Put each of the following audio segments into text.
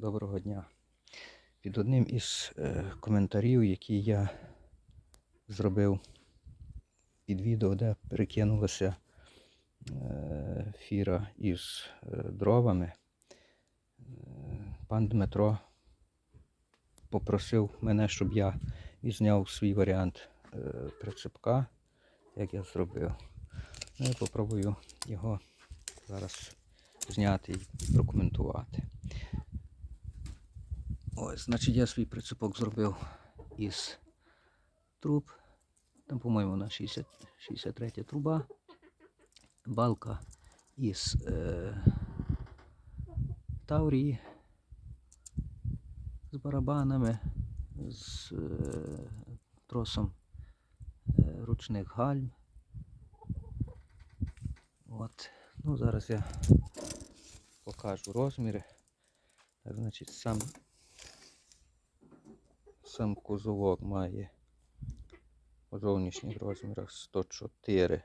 Доброго дня. Під одним із е, коментарів, які я зробив під відео, де перекинулася е, фіра із е, дровами, е, пан Дмитро попросив мене, щоб я відзняв свій варіант е, прицепка, як я зробив. Ну, я попробую його зараз зняти і прокоментувати. Ось, значить, я свій прицепок зробив із труб. Там, по-моєму, на 60, 63 труба. Балка із е, Таурії з барабанами, з е, тросом е, ручних гальм. От. Ну, зараз я покажу розміри. Так, значить, сам Сам кузовок має у зовнішніх розмірах 104,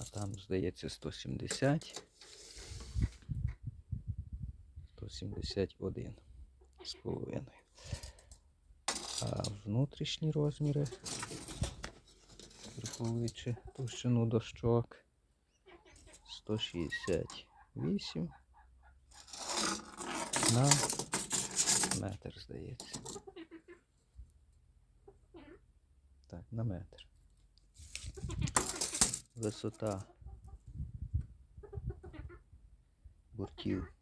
а там, здається, 170. 171 з половиною. А внутрішні розміри, враховуючи товщину дощок, 168 на метр, здається. Так, на метр. Висота бортів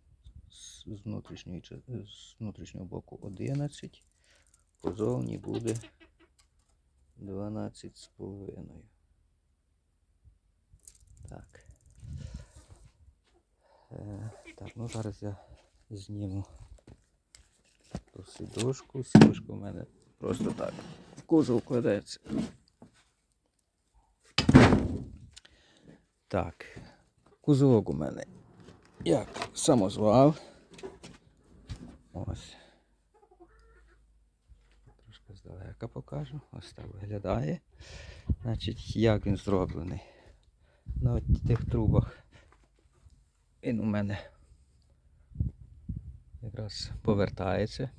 з внутрішньої, з внутрішнього боку 11, позовні буде 12 з половиною. Так. Е, так, ну зараз я зніму ту сидушку. Сидушка у мене просто так в кузов кладеться. Так, кузовок у мене як самозвал. Ось. Трошки здалека покажу. Ось так виглядає. Значить, як він зроблений. На тих трубах він у мене якраз повертається.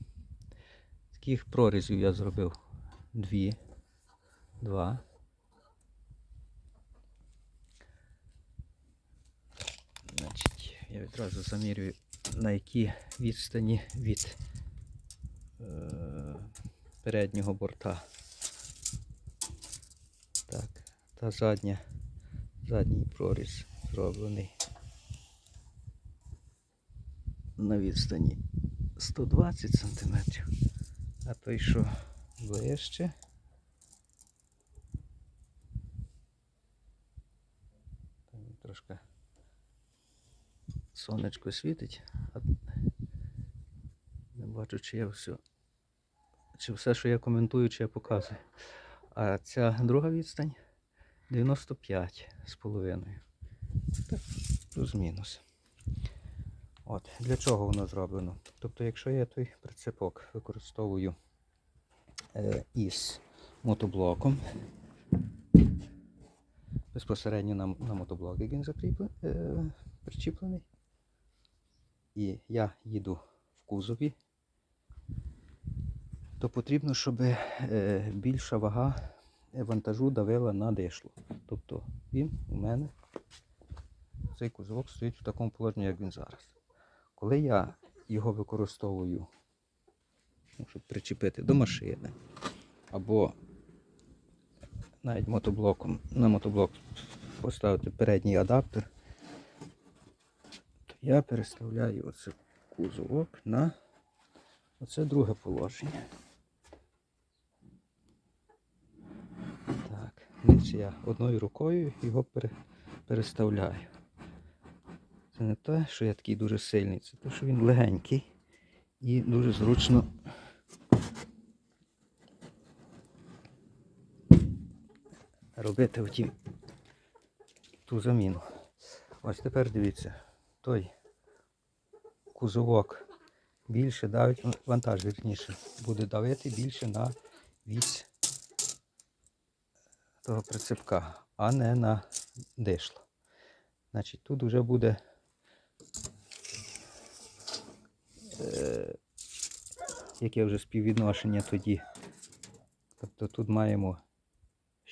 Таких прорізів я зробив дві, два. Значить, я відразу замірюю на які відстані від е, переднього борта. Так, та задня, задній проріз зроблений на відстані 120 см, а той, що ближче. Там трошки сонечко світить, не бачу, чи я все, чи все, що я коментую, чи я показую. А ця друга відстань 95 з половиною. Плюс-мінус. От, для чого воно зроблено? Тобто, якщо я той прицепок використовую із мотоблоком, безпосередньо на, на мотоблок, як він е, причіплений, і я їду в кузові, то потрібно, щоб е, більша вага вантажу давила на дишло. Тобто він у мене, цей кузовок стоїть в такому положенні, як він зараз. Коли я його використовую, щоб причепити до машини, або навіть мотоблоком, на мотоблок поставити передній адаптер, то я переставляю оце кузовок на оце друге положення. Так, дивіться, я одною рукою його пере- переставляю. Це не те, що я такий дуже сильний, це те, що він легенький і дуже зручно робити втім ту заміну. Ось тепер дивіться, той кузовок більше давить, ну, вантаж вірніше, буде давити більше на вісь того прицепка, а не на дишло. Значить, тут вже буде е, яке вже співвідношення тоді. Тобто тут маємо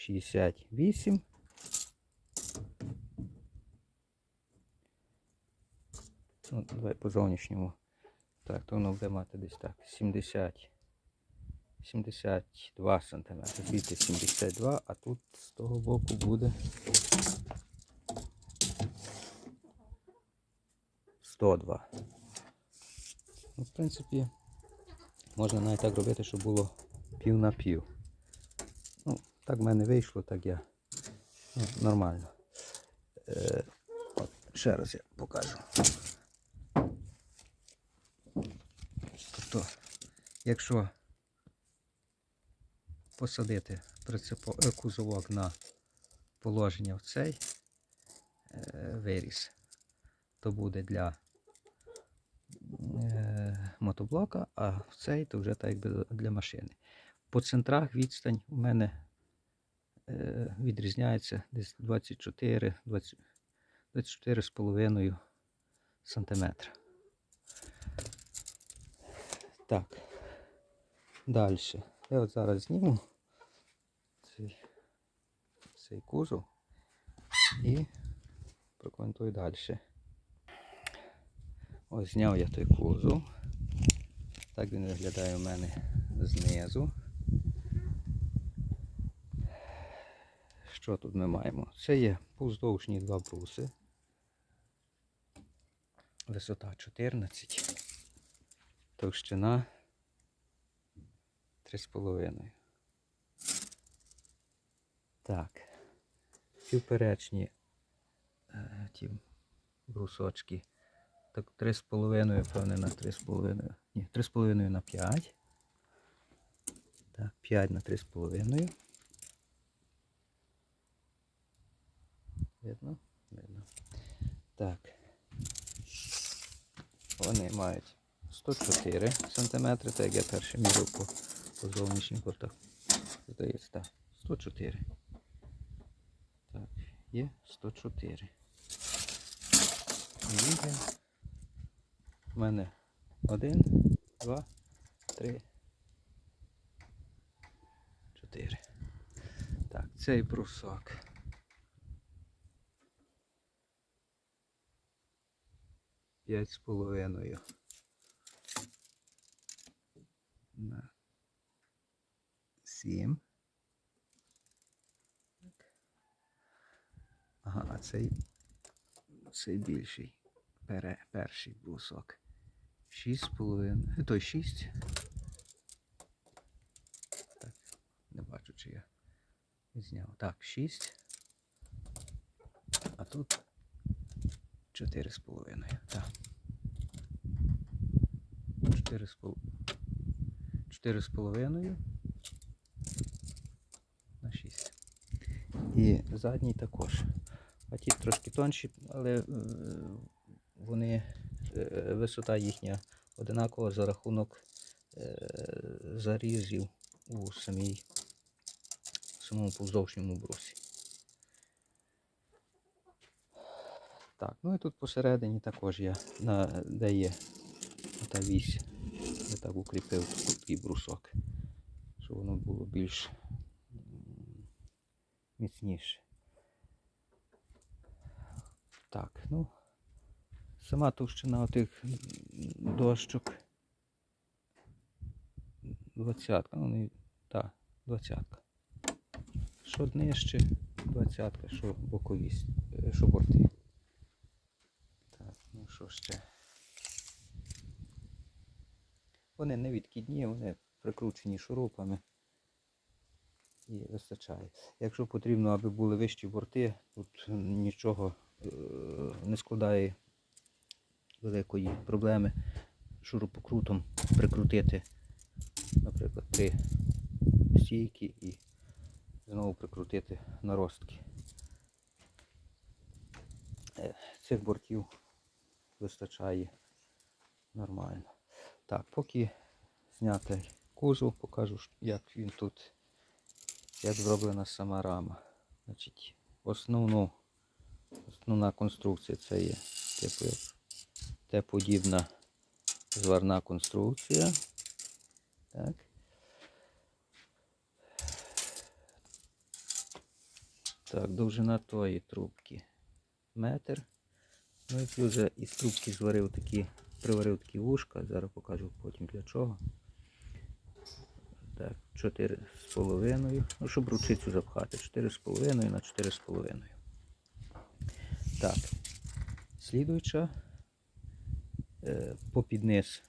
68. Ну, давай по зовнішньому. Так, то воно буде мати десь так. 70. 72 см. Звідти 72, а тут з того боку буде 102. Ну, в принципі, можна навіть так робити, щоб було пів на пів. Так в мене вийшло, так я. Ну, нормально. Е, от, ще раз я покажу. Тобто, якщо посадити е, кузовок на положення в цей е, виріс, то буде для мотоблока, а в цей то вже так якби для машини. По центрах відстань у мене відрізняється десь 24, 20, 24 з половиною сантиметра. Так. Далі. Я от зараз зніму цей, цей кузов і прокоментую далі. Ось зняв я той кузов. Так він виглядає у мене знизу. Що тут ми маємо? Це є повздовжні два бруси. Висота 14, товщина 3,5. Так. Півперечні е, ті брусочки. Так 3,5, певне, на 3,5. Ні, 3,5 на 5. Так, 5 на 3,5. Так. Вони мають 104 см, так як я перший мірив по, по зовнішніх бортах. Здається, так. 104. Так, є 104. І є в мене один, два, три, чотири. Так, цей брусок. П'ять з половиною. На сім. Ага, а цей, цей більший. Пере, перший брусок. Шість з половиною. Той шість. Так, не бачу, чи я зняв. Так, шість. А тут чотири з половиною. Так. Чотири з половиною. На шість. І задній також. А ті трошки тонші, але е, вони е, висота їхня одинакова за рахунок е, зарізів у самій самому повздовжньому брусі. Так, ну і тут посередині також я, на, де є та вісь, я так укріпив такий брусок, щоб воно було більш міцніше. Так, ну, сама товщина отих дощок. Двадцятка, ну не, так, двадцятка. Що нижче, двадцятка, що бокові, с- е, що борти. Ну що ще? Вони не відкидні, вони прикручені шурупами. І вистачає. Якщо потрібно, аби були вищі борти, тут нічого е, не складає великої проблеми шурупокрутом прикрутити, наприклад, три стійки і знову прикрутити наростки. Е, Цих бортів вистачає нормально. Так, поки зняти кузов, покажу, як він тут, як зроблена сама рама. Значить, основну, основна конструкція це є типу Т-подібна зварна конструкція. Так. Так, довжина тої трубки метр. Ну і плюс вже із трубки зварив такі, приварив такі вушка, зараз покажу потім для чого. Так, 4,5. Ну, щоб ручицю запхати. 4,5 на 4,5. Так. Слідуюча е, попід низ.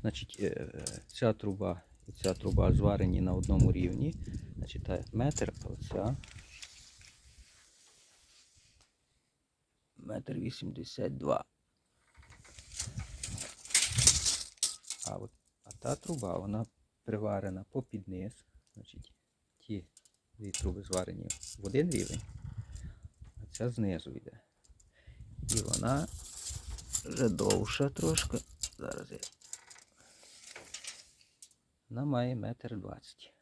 Значить, е, ця труба і ця труба зварені на одному рівні. Значить, та метр, а оця метр вісімдесят два. А, от, а та труба, вона приварена попід низ. Значить, ті дві труби зварені в один рівень, а ця знизу йде. І вона вже довша трошки. Зараз я. Вона має метр двадцять.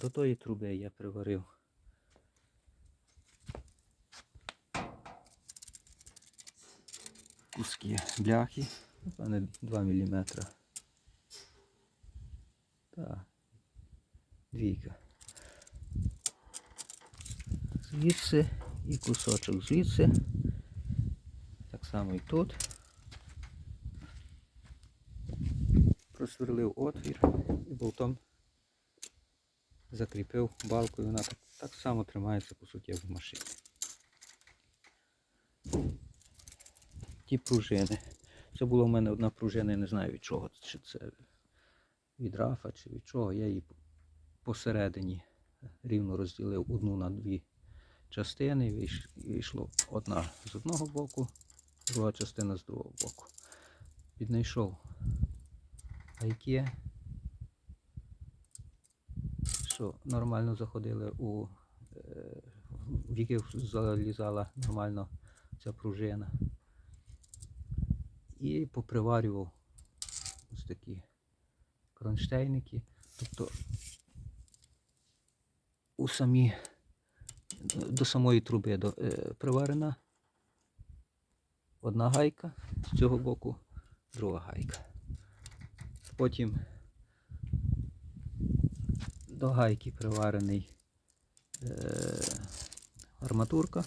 До тої труби я приварив куски бляхи, напевне 2 мм. Так, двійка. Звідси і кусочок звідси. Так само і тут. Просверлив отвір і болтом закріпив балкою. Вона так, так само тримається, по суті, в машині. Ті пружини. Це була в мене одна пружина, я не знаю від чого. Чи це від рафа, чи від чого. Я її посередині рівно розділив одну на дві частини. Вийш- Вийшло одна з одного боку, друга частина з другого боку. Піднайшов гайки, що нормально заходили у е, в яких залізала нормально ця пружина. І поприварював ось такі кронштейники. Тобто у самі, до самої труби до, е, приварена одна гайка, з цього боку друга гайка. Потім до гайки приварений е, арматурка.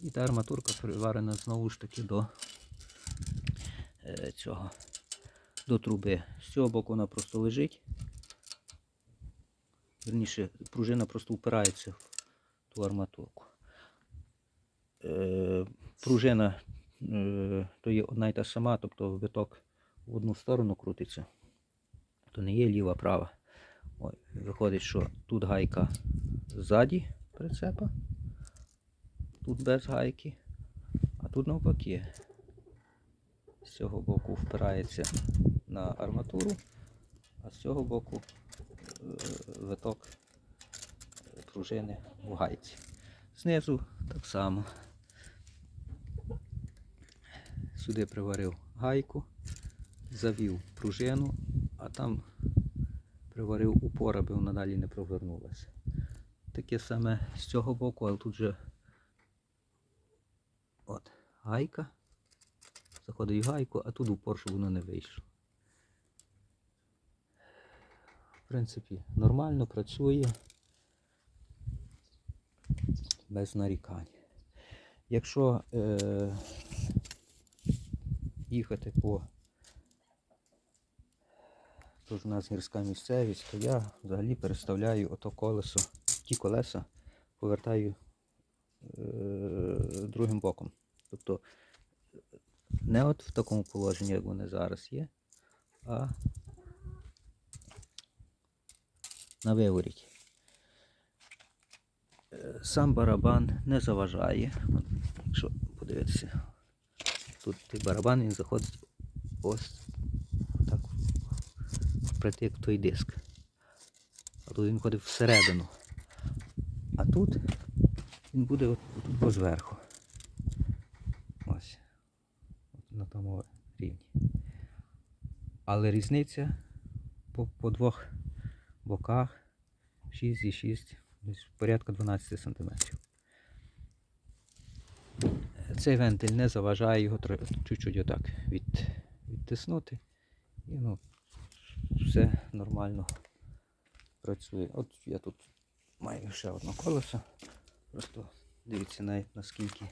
І та арматурка приварена знову ж таки до цього, до труби. З цього боку вона просто лежить. Верніше, пружина просто впирається в ту арматурку. Е, пружина е, то є одна й та сама, тобто виток в одну сторону крутиться, то не є ліва права. Ой, виходить, що тут гайка ззаді прицепа, тут без гайки, а тут навпаки. З цього боку впирається на арматуру, а з цього боку е, виток пружини в гайці. Знизу так само. Сюди приварив гайку, завів пружину, а там приварив упор, аби вона далі не провернулася. Таке саме з цього боку, але тут же от гайка. Заходить в гайку, а тут упор, щоб воно не вийшло. В принципі, нормально працює без нарікань. Якщо е, їхати по Тож у нас гірська місцевість, то я взагалі переставляю ото колесо, ті колеса повертаю е, другим боком. Тобто не от в такому положенні, як вони зараз є, а на виворіт. Е, Сам барабан не заважає. От, Якщо подивитися, тут барабан він заходить ось так притик той диск. А тут він ходить всередину. А тут він буде от, тут по зверху. Ось. От на тому рівні. Але різниця по, по двох боках 6,6, десь порядка 12 см. цей вентиль не заважає його чуть-чуть отак від, відтиснути. І ну, все нормально працює. От я тут маю ще одне колесо. Просто дивіться на, наскільки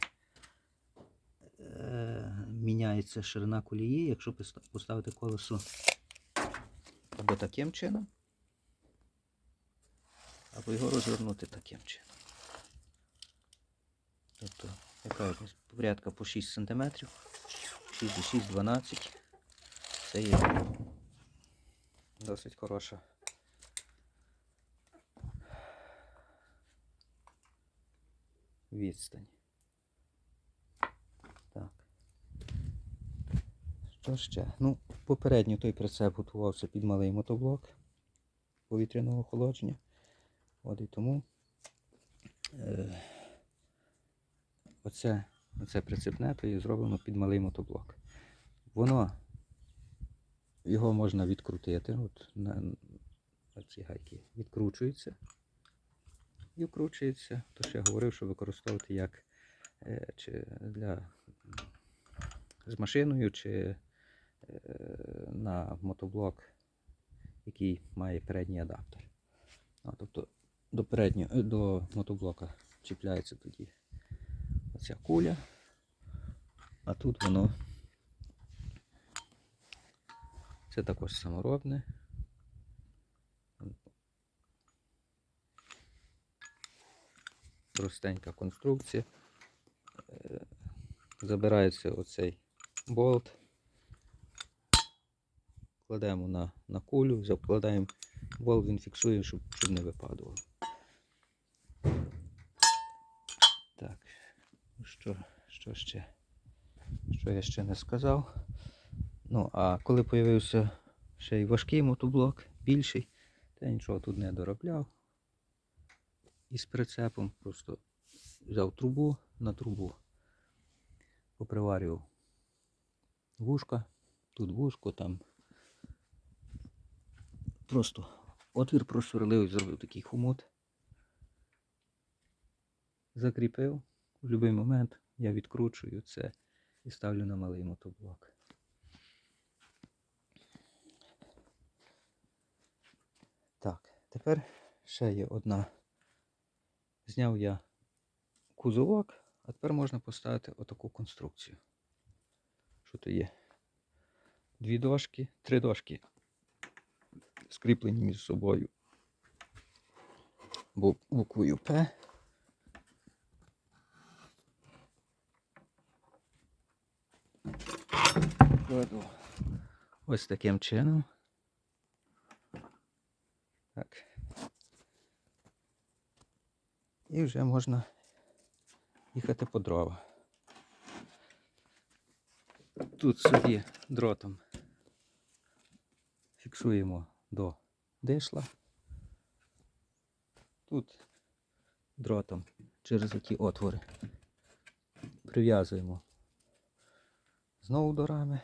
е, міняється ширина колії, якщо поставити колесо або таким чином, або його розвернути таким чином. Тобто, яка порядка по 6 см, 6 6, 12 Це є досить хороша. Відстань. Так. Що ще? Ну, попередньо той прицеп готувався під малий мотоблок повітряного охолодження. От і тому е, оце, оце прицепне, то є зроблено під малий мотоблок. Воно його можна відкрутити. От на, на ці гайки відкручуються. І вкручується. То що я говорив, що використовувати як е, чи для з машиною, чи на мотоблок, який має передній адаптер. А, тобто до переднього, е, до мотоблока чіпляється тоді оця куля, а тут воно це також саморобне. Простенька конструкція. Е, Забирається оцей болт. Кладемо на, на кулю, закладаємо болт, він фіксує, щоб, щоб не випадувало. Так, що, що ще? Що я ще не сказав? Ну, а коли з'явився ще й важкий мотоблок, більший, то я нічого тут не доробляв. Із прицепом просто взяв трубу на трубу, поприварював вушка, тут вушко, там просто отвір просверлив зробив такий хомут. Закріпив. В будь-який момент я відкручую це і ставлю на малий мотоблок. Так, тепер ще є одна. Зняв я кузовок, а тепер можна поставити отаку конструкцію. Що то є? Дві дошки, три дошки скріплені між собою бу- буквою П. Кладу ось таким чином. Так. І вже можна їхати по дрова. Тут собі дротом фіксуємо до дишла. Тут дротом через ті отвори прив'язуємо знову до рами.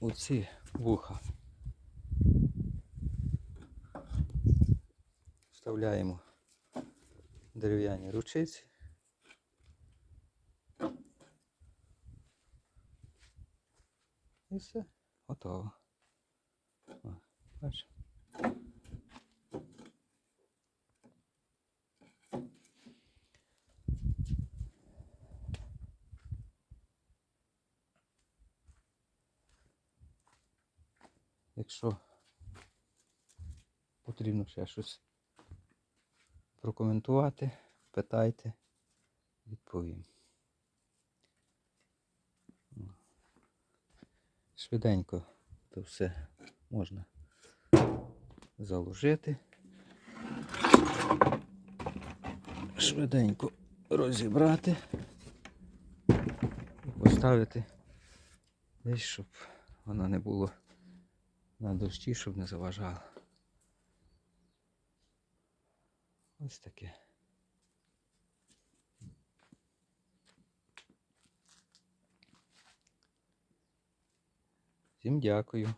Оці вуха вставляємо дерев'яні ручиці. І все, готово. О, бачиш? Якщо потрібно ще щось прокоментувати, питайте, відповім. Швиденько то все можна заложити. Швиденько розібрати і поставити десь, щоб воно не було на дощі, щоб не заважало. Ось таке. Всім дякую.